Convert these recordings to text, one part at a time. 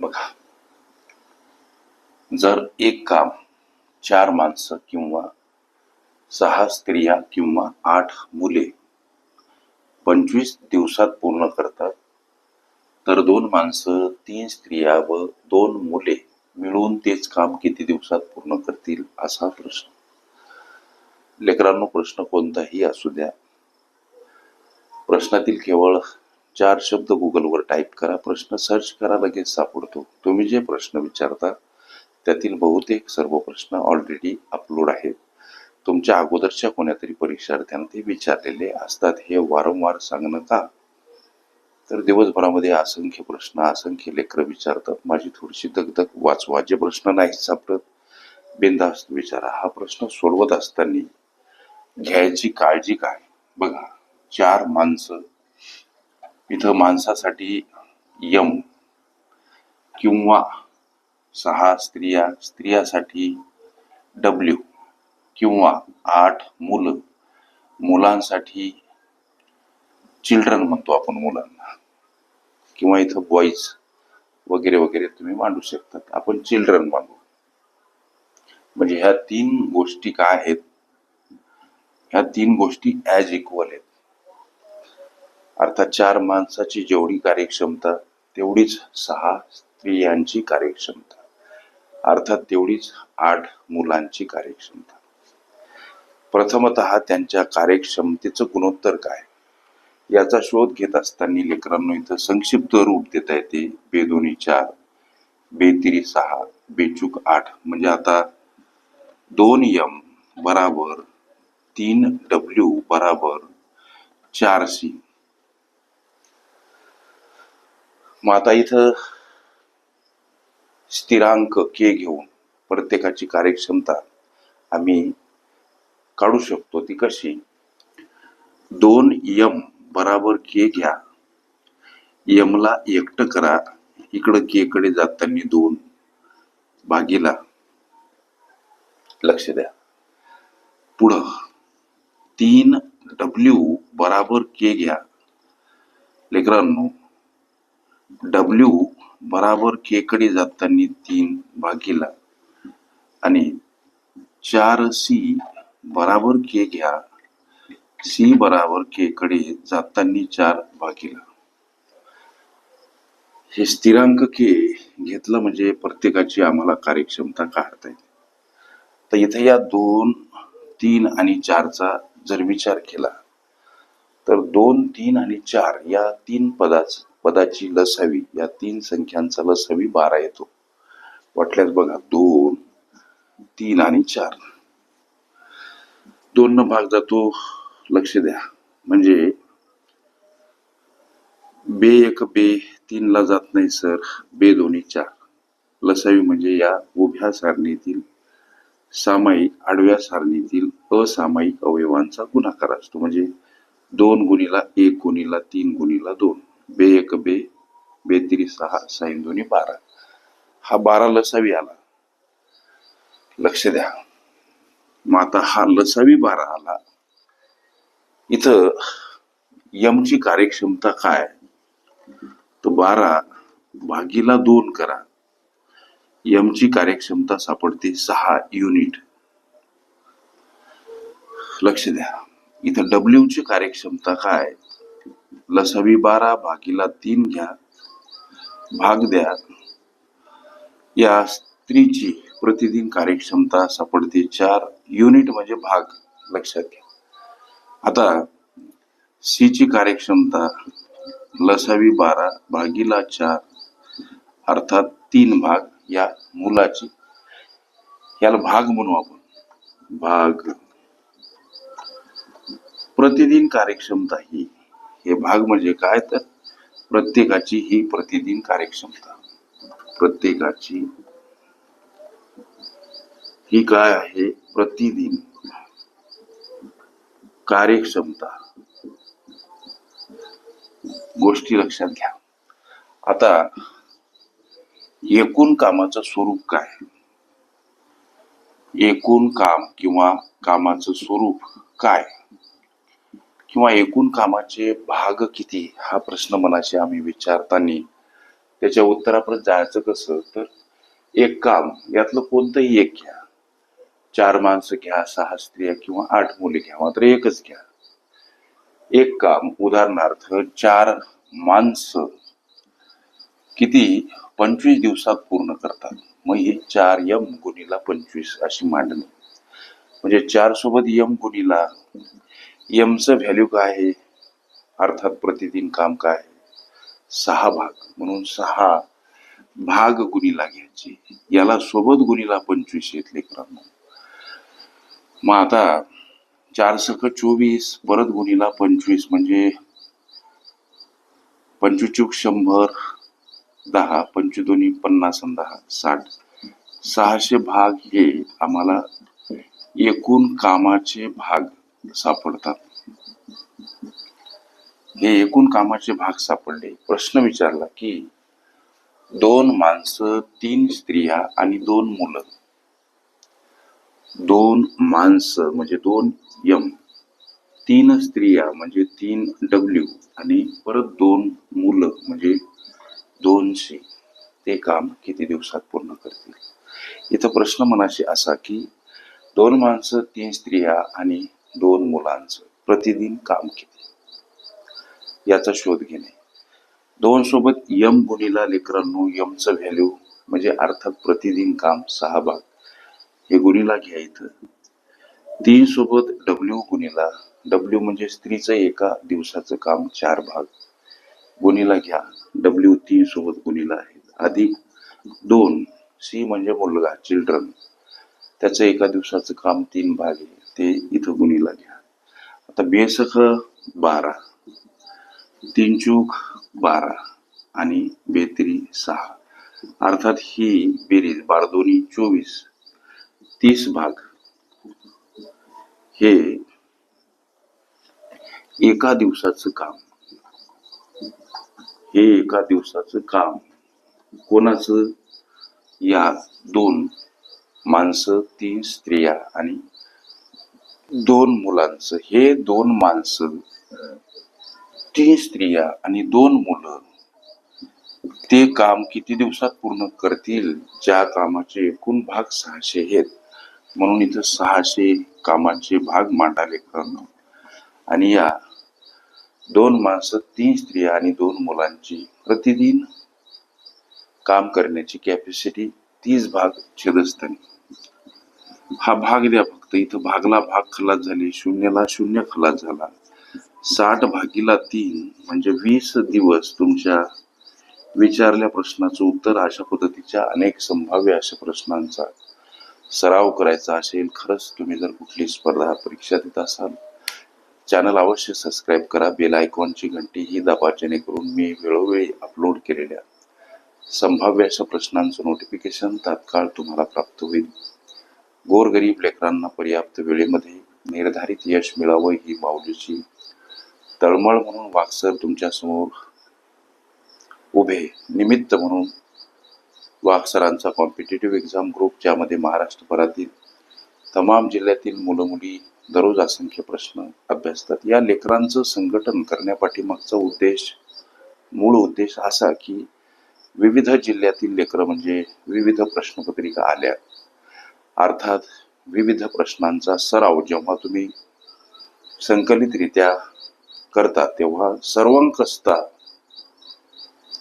बघा. जर एक काम चार माणसं किंवा सहा स्त्रिया किंवा आठ मुले पंचवीस दिवसात पूर्ण करतात तर दोन माणसं तीन स्त्रिया व दोन मुले मिळून तेच काम किती दिवसात पूर्ण करतील असा प्रश्न. लेकरांनो प्रश्न कोणताही असू द्या. प्रश्नातील केवळ चार शब्द गुगलवर टाईप करा प्रश्न सर्च करा लगेच सापडतो. तुम्ही जे प्रश्न विचारता त्यातील बहुतेक सर्व प्रश्न ऑलरेडी अपलोड आहेत. तुमच्या अगोदरच्या कोण्यातरी परीक्षार्थ्यांना ते विचारलेले असतात. हे वारंवार सांगणं का? तर दिवसभरामध्ये असंख्य प्रश्न असंख्य लेकरं विचारतात. माझी थोडीशी दगदग वाचवा. जे प्रश्न नाही सापडत बिनधास्त विचारा. हा प्रश्न सोडवत असताना घ्यायची काळजी काय? बघा चार माणसं इथं माणसासाठी यम किंवा सहा स्त्रिया स्त्रियासाठी डब्ल्यू किंवा आठ मुलं. मुलांसाठी चिल्ड्रन म्हणतो आपण मुलांना. किंवा इथं बॉईज वगैरे वगैरे तुम्ही मांडू शकतात. आपण चिल्ड्रन मांडू. म्हणजे ह्या तीन गोष्टी काय आहेत? ह्या तीन गोष्टी ॲज इक्वल आहेत. अर्थात चार माणसाची जेवढी कार्यक्षमता तेवढीच सहा स्त्रियांची कार्यक्षमता. अर्थात तेवढीच आठ मुलांची कार्यक्षमता. प्रथमत त्यांच्या कार्यक्षमतेचं गुणोत्तर काय? याचा शोध घेत असताना लेकरांनो इथं संक्षिप्त रूप देता येते. बेदोनी चार बेतिरी सहा बेचूक आठ. म्हणजे आता दोन यम बराबर तीन डब्ल्यू बराबर चार सी. मग आता इथं स्थिरांक के घेऊन प्रत्येकाची कार्यक्षमता आम्ही काढू शकतो. ती कशी? दोन यम बराबर के घ्या. यमला एकटं करा. इकडं के कडे जाताना दोन भागीला. लक्ष द्या. पुढं तीन डब्ल्यू बराबर के घ्या. लेकरांनो डब्ल्यू बराबर के कडे जाताना तीन भागीला. आणि चार सी बराबर के घ्या सी बराबर के कडे जाताना चार भागीला. हे स्थिरांक के घेतलं म्हणजे प्रत्येकाची आम्हाला कार्यक्षमता काढता येते. तर इथे या दोन तीन आणि चारचा जर विचार केला तर दोन तीन आणि चार या तीन पदाचं पदाची लसावी या तीन संख्यांचा लसावी बारा येतो. वाटल्यास बघा दोन तीन आणि चार. दोन न भाग जातो लक्ष द्या. म्हणजे बे एक बे तीनला जात नाही सर. बे दोन्ही चार. लसावी म्हणजे या उभ्या सारणीतील सामायिक आडव्या सारणीतील असामायिक अवयवांचा गुणाकार असतो. म्हणजे दोन गुणीला एक गुणीला तीन गुणीला दोन. बे एक बे बे तिरी सहा साईन दोन्ही बारा. हा बारा लसावी आला. लक्ष द्या. मग आता हा लसावी बारा आला. इथं यमची कार्यक्षमता काय? तर बारा भागीला दोन करा. यमची कार्यक्षमता सापडते सहा युनिट. लक्ष द्या. इथं डब्ल्यू ची कार्यक्षमता काय? लसावी बारा भागीला तीन घ्या. भाग द्या. या स्त्रीची प्रतिदिन कार्यक्षमता सापडते. चार युनिट म्हणजे भाग. लक्षात घ्या. आता सी ची कार्यक्षमता लसावी बारा भागीला चार अर्थात तीन भाग या मुलाची. याला भाग म्हणू आपण. भाग. प्रतिदिन कार्यक्षमता ही हे भाग म्हणजे काय? तर प्रत्येकाची ही प्रतिदिन कार्यक्षमता. प्रत्येकाची ही काय आहे? प्रतिदिन कार्यक्षमता. गोष्टी लक्षात घ्या. आता एकूण कामाचं स्वरूप काय? एकूण काम किंवा कामाचं स्वरूप काय? किंवा एकूण कामाचे भाग किती हा प्रश्न मनाशी आम्ही विचारताना त्याच्या उत्तरापर्यंत जायचं कसं तर एक काम यातलं कोणतंही एक घ्या. चार माणसं घ्या सहा स्त्रिया किंवा आठ मुले घ्या मात्र एकच घ्या. एक काम उदाहरणार्थ चार माणसं किती पंचवीस दिवसात पूर्ण करतात. मग हे चार यम गुणीला पंचवीस अशी मांडणी. म्हणजे चार सोबत यम गुणीला यमचं व्हॅल्यू काय आहे? अर्थात प्रतिदिन काम काय आहे? सहा भाग म्हणून सहा भाग गुणीला घ्यायचे याला सोबत गुणीला पंचवीस येत लेकरांनो मग आता चार सख चोवीस परत गुणीला पंचवीस म्हणजे पंचवीचूक शंभर दहा पंचवीस दोन्ही पन्नास आणि दहा साठ. सहाशे भाग हे आम्हाला एकूण कामाचे भाग सापडतात. हे एकूण कामाचे भाग सापडले. प्रश्न विचारला की दोन माणसं तीन स्त्रिया आणि दोन मुलं. दोन माणसं म्हणजे दोन यम. तीन स्त्रिया म्हणजे तीन डब्ल्यू आणि परत दोन मुलं म्हणजे दोनशे. ते काम किती दिवसात पूर्ण करतील? इथं प्रश्न मनाशी असा की दोन माणसं तीन स्त्रिया आणि दोन मुलांचं प्रतिदिन काम किती याचा शोध घेणे. दोन सोबत यम गुणीला लेकरांनो यमचं व्हॅल्यू म्हणजे अर्थात प्रतिदिन काम सहा भाग. हे गुणीला घ्या इथं. तीन सोबत डब्ल्यू गुणीला. डब्ल्यू म्हणजे स्त्रीचं एका दिवसाचं काम चार भाग. गुणीला घ्या. डब्ल्यू तीन सोबत गुणीला आहे. अधिक दोन सी म्हणजे मुलगा चिल्ड्रन त्याचं एका दिवसाचं काम तीन भाग आहे. ते इथं गुणीला घ्या. आता बेसख बारा तीन चूक बारा आणि बेत्री सहा. अर्थात ही बेरीज बारदोनी चोवीस. तीस भाग. हे एका दिवसाचं काम. हे एका दिवसाचं काम. कोणाचं? या दोन माणसं तीन स्त्रिया आणि दोन मुलांचं हे दोन माणसं तीन स्त्रिया आणि दोन मुलं ते काम किती दिवसात पूर्ण करतील? ज्या कामाचे एकूण भाग सहाशे आहेत. म्हणून इथं सहाशे कामाचे भाग मांडाले करणं आणि या दोन माणसं तीन स्त्रिया आणि दोन मुलांची प्रतिदिन काम करण्याची कॅपॅसिटी तीस भाग छेदस्थानी हा भाग द्या फक्त. इथं भागला भाग खलास झाले शून्यला शून्य खलास झाला. साठ भागीला तीन म्हणजे वीस दिवस तुमच्या विचारल्या प्रश्नाचं उत्तर अशा पद्धतीच्या अनेक संभाव्य अशा प्रश्नांचा सराव करायचा असेल खरंच तुम्ही जर कुठली स्पर्धा परीक्षा देत असाल चॅनल अवश्य सबस्क्राईब करा बेल आयकॉनची घंटी ही दाबा जेणेकरून मी वेळोवेळी अपलोड केलेल्या संभाव्य अशा प्रश्नांचं नोटिफिकेशन तात्काळ तुम्हाला प्राप्त होईल. गोरगरीब लेकरांना पर्याप्त वेळेमध्ये निर्धारित यश मिळावं ही माऊलीची तळमळ म्हणून वाक्सर तुमच्यासमोर उभे. निमित्त म्हणून वाक्सरांचा कॉम्पिटेटिव्ह एक्झाम ग्रुप ज्यामध्ये महाराष्ट्रभरातील तमाम जिल्ह्यातील मुलं मुली दररोज असंख्य प्रश्न अभ्यासतात. या लेकरांचं संघटन करण्यापाठीमागचा उद्देश मूळ उद्देश असा की विविध जिल्ह्यातील लेकरं म्हणजे विविध प्रश्नपत्रिका आल्या. अर्थात विविध प्रश्नांचा सराव जेव्हा तुम्ही संकलितरित्या करता तेव्हा सर्वंकसता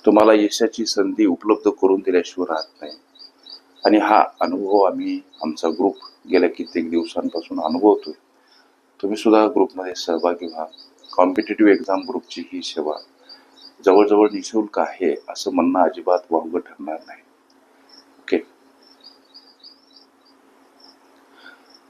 तुम्हाला यशाची संधी उपलब्ध करून दिल्याशिवाय राहत नाही. आणि हा अनुभव आम्ही आमचा ग्रुप गेल्या कित्येक दिवसांपासून अनुभवतोय. तुम्ही सुद्धा ग्रुपमध्ये सहभागी व्हा. कॉम्पिटेटिव्ह एक्झाम ग्रुपची ही सेवा जवळजवळ निशुल्क आहे असं म्हणणं अजिबात वावगं ठरणार नाही.